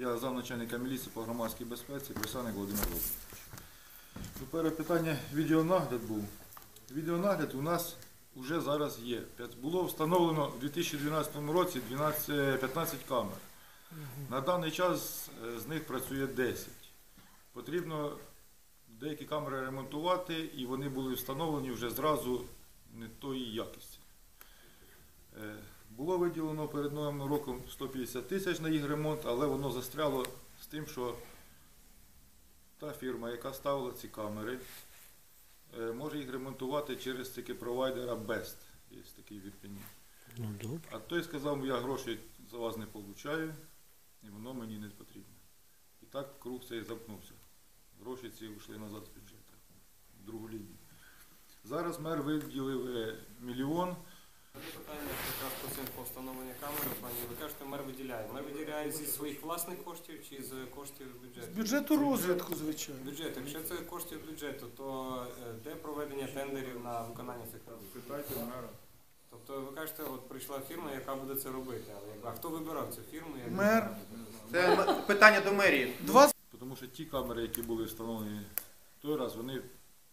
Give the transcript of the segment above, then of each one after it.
Я замначальника міліції по громадській безпеці Присяник Володимир Володимирович. Тепер питання відеонагляд був. Відеонагляд у нас вже зараз є. Було встановлено в 2012 році 12, 15 камер. На даний час е, з них працює 10. Потрібно деякі камери ремонтувати, і вони були встановлені вже зразу не тої якості. Було виділено перед новим роком 150 тисяч на їх ремонт, але воно застряло з тим, що та фірма, яка ставила ці камери, е, може їх ремонтувати через таки провайдера Best. Є такий в Ірпені. Ну добре. А той сказав, я грошей за вас не получаю, і воно мені не потрібно. І так круг цей замкнувся. Гроші ці йшли назад з бюджету, в другу лінію. Зараз мер виділив е, мільйон. Питання якраз по цим по встановленню камери, пані, ви кажете, мер виділяє. Мер виділяє зі своїх власних коштів чи з коштів З бюджету? бюджету розвитку, звичайно. Бюджет, якщо це коштів бюджету, то е, де проведення тендерів на виконання цих робіт? Питайте мера. Тобто ви кажете, от прийшла фірма, яка буде це робити. Але а хто вибирав цю фірму? як Мер. Це питання до мерії. Два Тому що ті камери, які були встановлені той раз, вони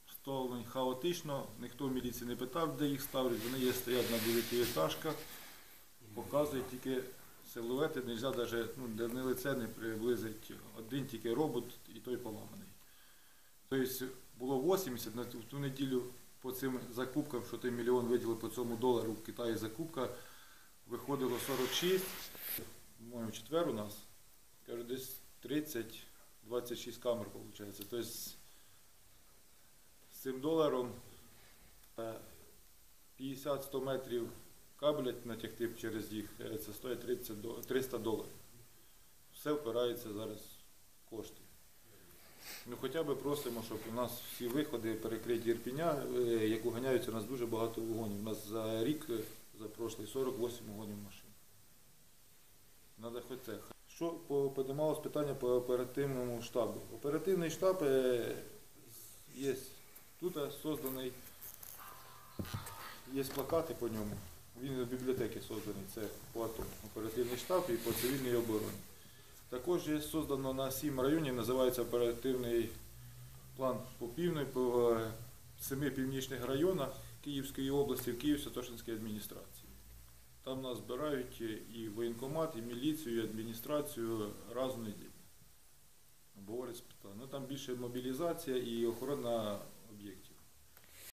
встановлені хаотично, ніхто в міліції не питав, де їх ставлять, вони є стоять на дев'ятиэтажках, показують тільки силуети, не можна навіть ну, не лице не приблизить. Один тільки робот і той поламаний. Тобто було 80, на ту ту неділю по цим закупкам, що ти мільйон виділив по цьому долару в Китаї закупка, виходило 46, по-моєму, четвер у нас. Кажу, десь 30, 26 камер виходить. Тобто з цим доларом е, 50-100 метрів кабеля натягти через їх, е, це стоїть 30, до- 300 доларів. Все впирається зараз в кошти. Ну хоча б просимо, щоб у нас всі виходи перекриті Ірпіня, е, як уганяються, у нас дуже багато вагонів. У нас за рік, е, за прошлий, 48 вагонів машин. Надо хоч це. Що по- піднімалось питання по оперативному штабу? Оперативний штаб є тут созданий, є плакати по ньому. Він в бібліотеці созданий, це по АТО, оперативний штаб і по цивільній обороні. Також є создано на сім районів, називається оперативний план по півдні, по е, семи північних районах Київської області, в Київ-Святошинській адміністрації. Там нас збирають і воєнкомат, і міліцію, і адміністрацію раз неділю. Обговорюють питання. Ну там більше мобілізація і охорона